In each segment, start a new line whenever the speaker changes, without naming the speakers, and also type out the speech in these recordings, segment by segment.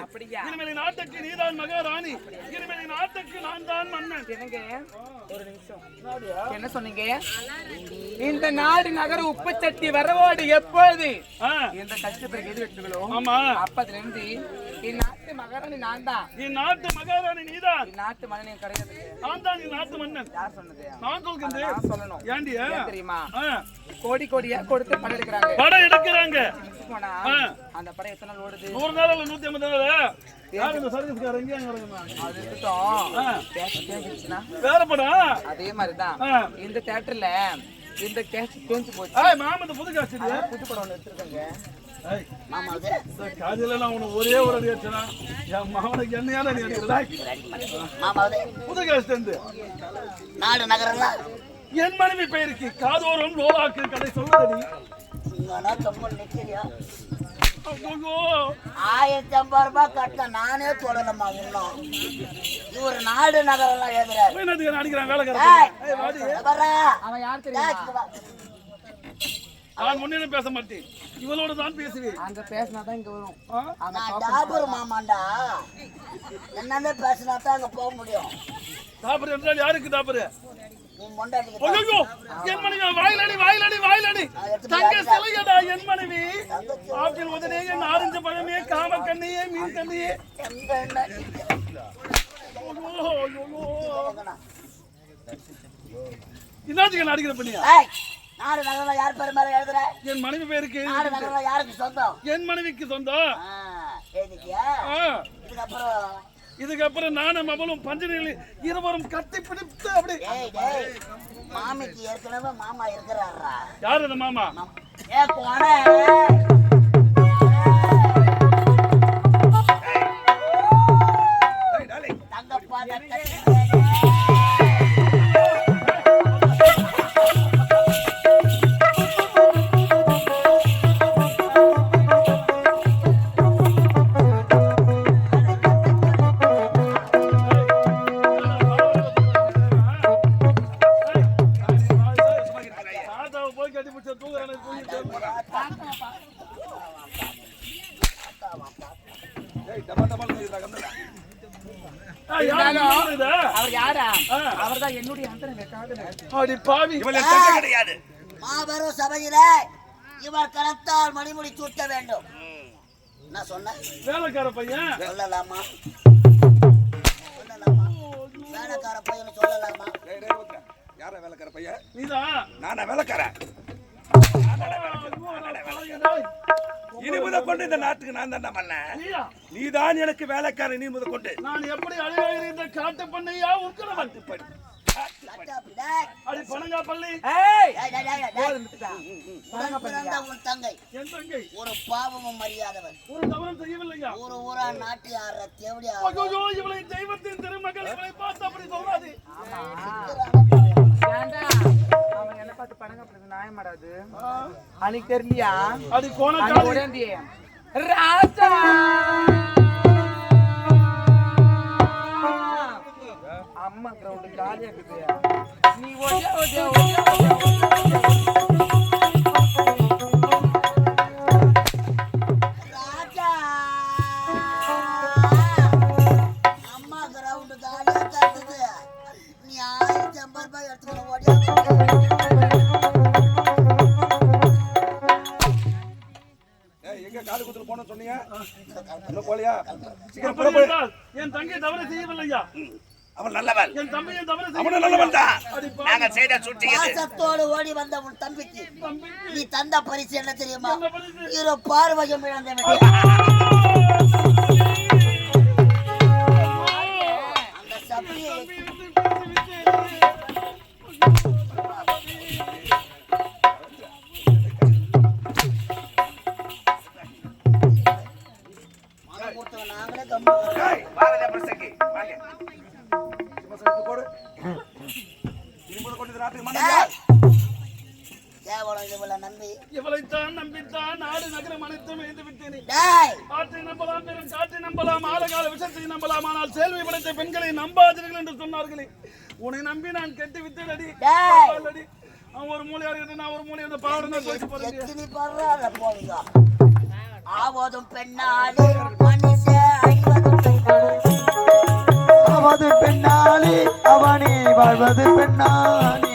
இனிமேல் நாட்டுக்கு நீதான் மகாராணி இனிமேல் நாட்டுக்கு நான் தான் மன்னன்.
ஒரு நிமிஷம். என்ன சொன்னீங்க? இந்த நாடு நகர உப்பு சட்டி வரவோடு எப்போது? இந்த கஷ்டப்பட்டு எது வெட்டுகளோ
ஆமா.
அப்பதுல இருந்து இந்நாட்டு மகாராணி நான் தான்.
நாட்டு மகாராணி நீதான்.
இந்நாட்டு மன்னனே கிடையாது.
நான் தான் என் நாட்டு மன்னன்.
யார் சொன்னது?
நான் சொல்கின்றேன்.
நான் சொல்லணும்.
ஏண்டியா?
தெரியுமா? கோடி கோடியா கொடுத்து படம் எடுக்கிறாங்க.
படம் எடுக்கிறாங்க.
போனா
ஆ.
அந்த படம் எத்தனை நாள் ஓடுது?
நூறு நாள் இல்ல நூத்தி ஐம்பது நாள்? யார் இந்த எங்கேயும் கிடக்குறாங்க
அது இருக்கட்டும்.
வேற படம்?
அதே மாதிரிதான். இந்த தேட்டர்ல இந்த கேஷ் தேஞ்சு போச்சு.
ஏய் மாமா இந்த புது காசு இது.
புது படம் ஒண்ணு எடுத்திருக்காங்க
ஒரே ஒரு அடி அடிச்சனா என் மாமனுக்கு என்னையான நீ அடிக்கிறதா புது தந்து
நாடு நகரம்லாம்
என் மனைவி பெயருக்கு காதோறும் லோலாக்கு கதை சொல்லுதடி
இங்கன்னா கம்மல் நிக்கிறியா? ஆயிரத்தி ஐம்பது ரூபாய் கட்டின நானே தொடலம்மா இன்னும் இவர் நாடு எழுதுறாரு
தெரியுமா?
இங்க வா.
நான் முன்னிலும் பேச மாட்டேன். இவளோட தான் பேசுவேன்.
அங்க பேசினாதான் இங்க வரும்.
நான் டாபர் மாமாண்டா. என்னன்னு பேசினா தான் அங்க போக முடியும்.
தாப்பரு என்றால் யாருக்கு ஐயோ என் மனைவி வாயிலடி வாயிலடி வாயிலடி. தங்க சிலையடா என் மனைவி. ஆப்பிள் உதனே என் ஆரஞ்சு பழமே காம கண்ணியே மீன் கண்ணியே. நான் அடிக்கிற பண்ணியா?
நாடு நகரம் யார் பேர் மேல எழுதுற?
என் மனைவி பேருக்கு.
நாடு நகரம் யாருக்கு சொந்தம்?
என் மனைவிக்கு சொந்தம்.
இதுக்கப்புறம்
இதுக்கப்புறம் நானும் அவளும் பஞ்சனில் இருவரும் கட்டி பிடித்து அப்படி
மாமிக்கு ஏற்கனவே மாமா இருக்கிறாரா
யார் அந்த மாமா?
ஏ போன தங்கப்பா
அடி பாவி.
மாபெரும் சபையில இவர் கரத்தால் மணிமுடி சூட்ட வேண்டும். என்ன சொன்ன?
வேலைக்கார பையன்.
சொல்லலாமா? சொல்லலாமா? வேலைக்கார பையன் சொல்லலாமா?
யார வேலைக்கார பையன்?
நீதான்
நானா வேலைக்காரன்? இனி முத கொண்டு இந்த நாட்டுக்கு நான் தான் பண்ணேன்? நீதான் எனக்கு வேலைக்காரன் நீ முத கொண்டு.
நான் எப்படி அழிவாக இந்த காட்டு பண்ணையா உட்கிறவன்
கட்டாப்பி, டேய்.
அடி பணங்கா பள்ளி
உன் தங்கை.
என் தங்கை.
ஒரு பாவமும் மரியாதவன்
ஒரு தவறும் செய்யவில்லையா?
ஊரு ஊரா நாட்டி தேவடி
ஐயோ இவளை தெய்வத்தின் திருமகள் இவளை பார்த்து அப்படி சொல்லாது
அவன் என்ன பார்த்து பணங்க அப்படி நியாயமாடாது அன்னைக்கு தெரியலையா?
கோணக்காரி
ஓடியாந்தி ராஜா! அம்மா கிரவுண்ட் ஜாலியா இருக்குது நீ ஓடியா ஓடியா ஓடியா
என் தங்கை தவறு செய்யவில்லையா?
அவன் நல்லவன்.
என் தம்பியை தவறு
அவனும் நல்லவன் தான். நாங்க செய்த
பாசத்தோடு ஓடி வந்த உன் தம்பிக்கு
தம்பி.
நீ தந்த பரிசு என்ன தெரியுமா? இரு பார்வையும் இழந்தவன் அந்த சபையை நாங்களே
ஆற்றை நம்பலாம் பெரும் காற்றை நம்பலாம் ஆழகால விஷத்தை நம்பலாம் ஆனால் செல்வி படைத்த பெண்களை நம்பாதீர்கள் என்று சொன்னார்களே. உன்னை நம்பி நான் கெட்டு விட்டேனடி.
டேய்.
அல்லடி. அவன் ஒரு மூலையா நான் ஒரு மூலையா பாவடம் தான் போயிட்டு போறேன்
ஆவதும் பெண்ணாடி
ஆவது பெண்ணாளி அவனி வாழ்வது பெண்ணாளி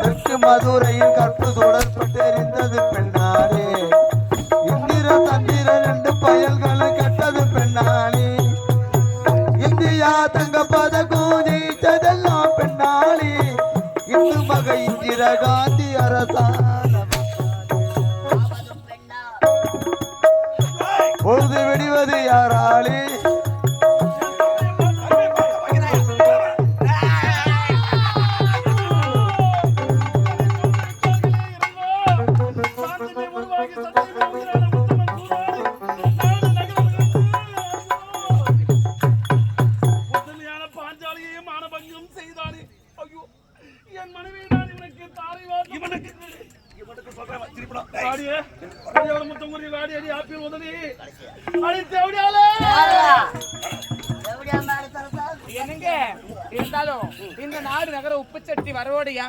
தெற்கு மதுரையில் கற்பு தொடர்பட்டெறிந்தது பெண்ணாளி இந்தியா தங்க பதக்கும் ஜெயித்ததெல்லாம் பெண்ணாளி. இன்று மக இந்திர காந்தி அரசாங்கம் பொழுது வெடிவது யாராளி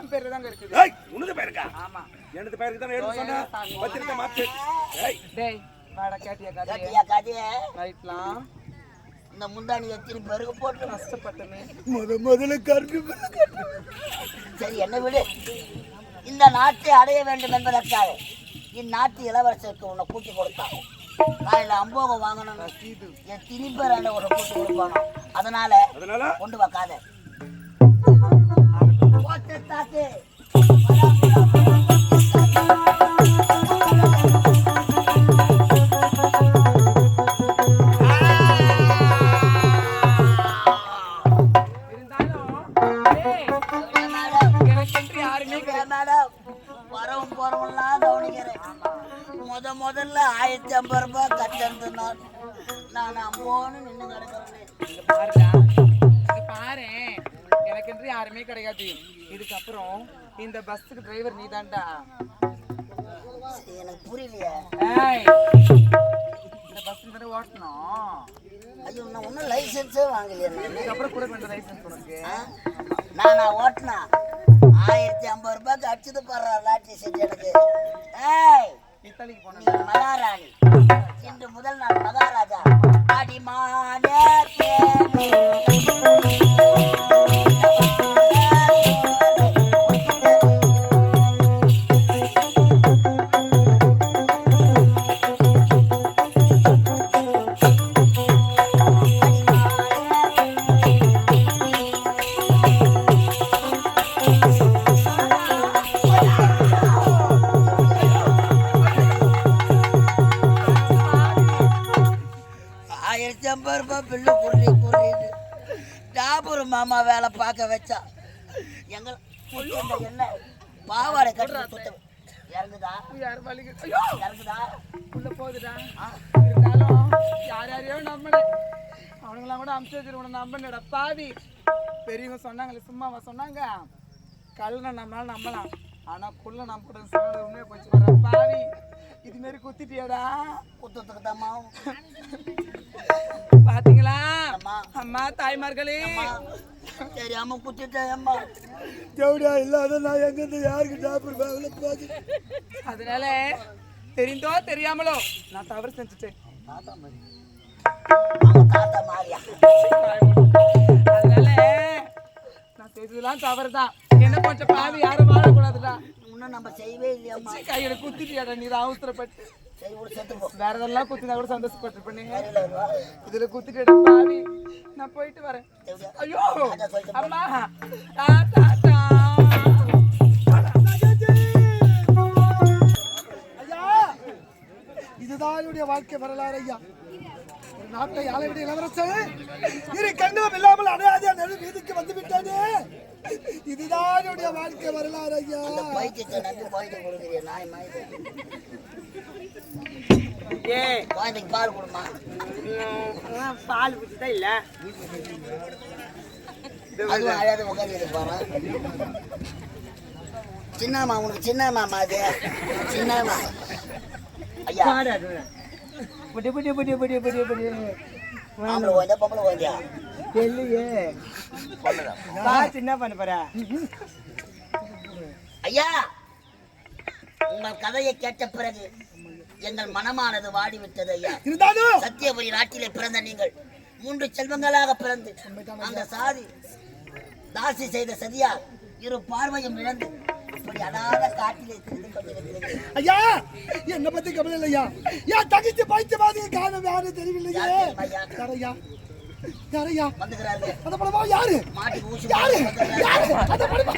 என்
பேரு தாங்க இருக்குது.
ஏய் உனது பேருக்கா?
ஆமா.
எனது பேருக்கு தான் எழுத சொன்னேன் பத்திரிக்கை மாத்து ஏய்.
டேய் வாடா கேட்டியா கதையை?
கேட்டியா கதைய?
ரைட்லாம்.
இந்த முந்தானி எத்தனை பேருக்கு போட்டு
கஷ்டப்பட்டமே.
முத முதல்ல கருத்து சரி என்ன விடு. இந்த நாட்டை அடைய வேண்டும் என்பதற்காக இந்நாட்டு இளவரசருக்கு உன்னை கூட்டி கொடுத்தான். நான் இல்ல அம்போகம் வாங்கணும் என் திணிப்பர் ஒரு கூட்டி கொடுப்பானோ அதனால
அதனால?
கொண்டு வைக்காத. போட்டு தாக்கு.
யாருமே கிடையாது. இதுக்கப்புறம் இந்த பஸ்ஸுக்கு டிரைவர் நீதான்டா.
சரி, எனக்கு புரியலையே.
இந்த பஸ் தானே ஓட்டணும்.
ஐயோ நான் ஒன்றும் லைசன்ஸே வாங்கலையே
இதுக்கப்புறம் கூட கொஞ்சம் லைசன்ஸ் உனக்கு?
நான் நான் ஓட்டினா? ஆயிரத்தி ஐம்பது ரூபாய்க்கு அடிச்சது பாடுறா லாட்டி செஞ்சு எனக்கு. ஏய்
இத்தாலிக்கு போன
நீ மகாராணி. இன்று முதல் நான் மகாராஜா. அடிமானே ரூபாய் பில்லு குறி குறியுது டாபூர் மாமா வேலை பார்க்க வச்சா. எங்க இந்த என்ன? பாவாடை கட்டுற சுத்த இறங்குதா? இறங்குதா?
உள்ள போகுதுடா. இருந்தாலும் யார் யாரையோ நம்பினேன் அவனுங்களாம் கூட அமுச்சு வச்சு உன்னை நம்பினடா பாவி. பெரியவங்க சொன்னாங்களே சும்மாவா சொன்னாங்க? கல்லை நம்மளால நம்பலாம். ஆனா புள்ள கூட சொன்னது உண்மையை போச்சு. வர பாவி. இது மாரி குத்திட்டியாடா.
குத்தத்துக்கு தாம்மா
பாத்தீங்களா?
அம்மா.
அம்மா தாய்மார்களே.
தெரியாம குத்திட்டேன் அம்மா.
தேவடியா இல்லாத நான் எங்கிருந்து யாருக்கு வேலை பார்த்து
அதனால தெரிந்தோ தெரியாமலோ நான் தவறு செஞ்சுட்டேன். அதனால நான் செய்ததெல்லாம் தவறுதான். என்ன கொஞ்சம் பாவி யாரும் வாழக்கூடாதுடா.
இன்னும் நம்ம செய்யவே இல்லையம்மா.
கையில குத்திட்டியாடா நீ அவசரப்பட்டு. வேற எதெல்லாம் குத்தினா கூட சந்தோஷப்பட்டு பண்ணீங்க இதுல குத்திட்டா பாவி. நான் போயிட்டு வரேன். ஐயோ. அம்மா. தாத்தா.
இதுதான் என்னுடைய வாழ்க்கை வரலாறு ஐயா. நாட்டை ஆளவிட இளவரசர் இரு கண்களும் இல்லாமல் அடையாத நெடு வீதிக்கு வந்து விட்டானே இதுதான் என்னுடைய வாழ்க்கை வரலாறு ஐயா.
குழந்தைக்கு பால் கொடுமா.
பால் குடிச்சதா இல்ல?
அதுவும் அழகாத உட்காந்து பாரு. சின்னம்மா உனக்கு சின்னம்மா அது. சின்னம்மா. ஐயா.
புடி புடி புடி புடி புடி புடி
ஆம்பளை பொம்பளை ஓய்ந்தியா
தெரியலையே பா சின்ன பண்ண போற?
ஐயா உங்கள் கதையை கேட்ட பிறகு எங்கள் மனமானது வாடிவிட்டது ஐயா.
இருந்தாலும்!
சத்தியபுரி நாட்டிலே பிறந்த நீங்கள் மூன்று செல்வங்களாக பிறந்து அந்த சாதி தாசி செய்த சதியா இரு பார்வையும் இழந்து
ஐயா என்ன பத்தி கவலை இல்லையா? ஏன் தகிச்சு பாய்ச்ச மாதிரி காரணம் யாரு தெரியவில்லையே? யாரையா? யாரையா? அந்த படமா? யாரு? யாரு? யாரு. அந்த படமா?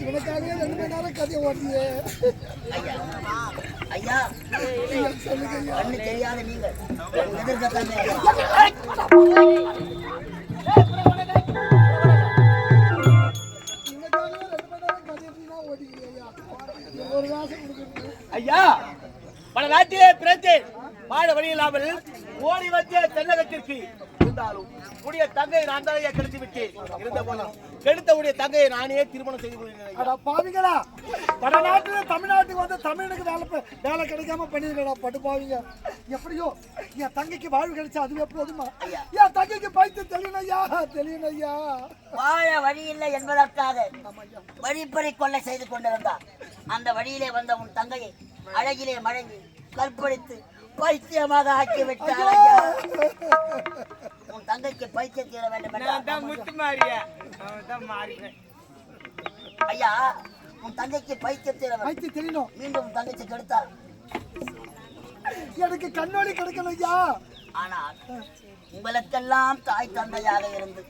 இவனுக்காகவே ரெண்டு மணி நேரம் கதையை ஓட்டியே.
ஐயா
சொல்லுங்க
தெரியாத நீங்கள். எதிர்க்கத்தானே
பல நாட்டிலே பிறந்தேன் வாழ வழி இல்லாமல் ஓடி வந்த தென்னகத்திற்கு இருந்தாலும் உடைய தங்கையை நான் தான் ஐயா கெடுத்து விட்டேன். இருந்த போதும். கெடுத்த உடைய தங்கையை நானே திருமணம் செய்து கொள்கிறேன்
பாவிங்களா வடநாட்டுல தமிழ்நாட்டுக்கு வந்து தமிழனுக்கு வேலை வேலை கிடைக்காம பண்ணிருக்கடா பட்டு பாவிங்க. எப்படியோ என் தங்கைக்கு வாழ்வு கிடைச்சா அதுவே போதுமா? என் தங்கைக்கு ஐயா தெளியணும் ஐயா.
வாழ வழி இல்லை என்பதற்காக வழிப்பறி கொள்ளை செய்து கொண்டிருந்தார். அந்த வழியிலே வந்த உன் தங்கையை அழகிலே மழங்கி கற்பழித்து பைத்தியமாக ஆக்கி விட்டார் ஐயா. உன் தங்கைக்கு பைத்தியம் தீர வேண்டும்
முத்து மாறிய.
ஐயா உன் தங்கைக்கு பைத்தியம் தீர வேண்டும்.
பைத்து தெரியணும்
மீண்டும் உன் தங்கச்சி கெடுத்தார்
எனக்கு கண்ணோடி கிடைக்கணும் ஐயா.
ஆனால் உங்களுக்கெல்லாம் தாய் தந்தையாக இருந்து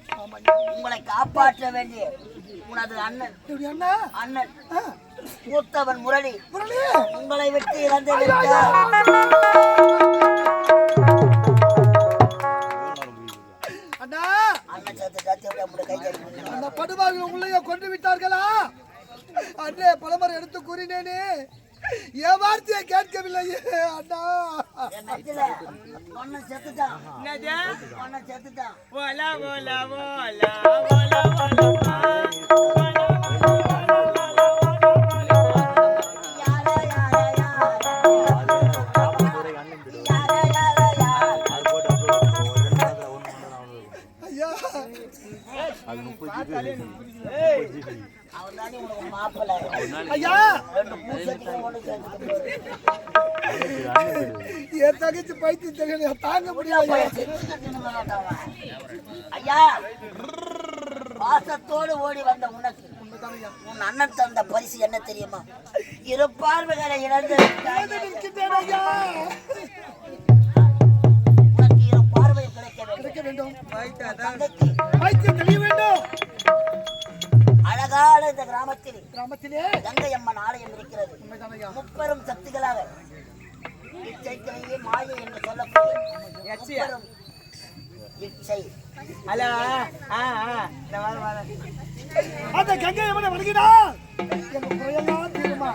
உங்களை காப்பாற்ற வேண்டிய உனது அண்ணன். அண்ணன். மூத்தவன் முரளி.
முரளி!
உங்களை விட்டு கட்டி
அந்த படுபாவிகள் உள்ளே கொண்டு விட்டார்களா? அண்ணே பலமரம் எடுத்து கூறினேனே. என் வார்த்தையை கேட்கவில்லையே அண்ணா!
ஒன்னு செத்துட்டான் ஒன்னு செத்துட்டான் அவன் தானே உனக்கு மாப்பிள்ளை
ஐயா. என் பைத்து தாங்க முடியாது
ஐயா பாசத்தோடு ஓடி வந்த உனக்கு உன் அண்ணன் தந்த பரிசு என்ன தெரியுமா? இரு பார்வைகளை இழந்து
வைத்தியம் தெரிய வேண்டும்
அழகான இந்த கிராமத்தில்
கிராமத்திலே?
கங்கை இருக்கிறது. முப்பெரும் சக்திகளாக இச்சைக்கிலேயே மாயை என்று சொல்லப்படும் இச்சை.
ஹலோ
அந்த கங்கை அம்மனை வருகிறார் குறையெல்லாம் தீருமா?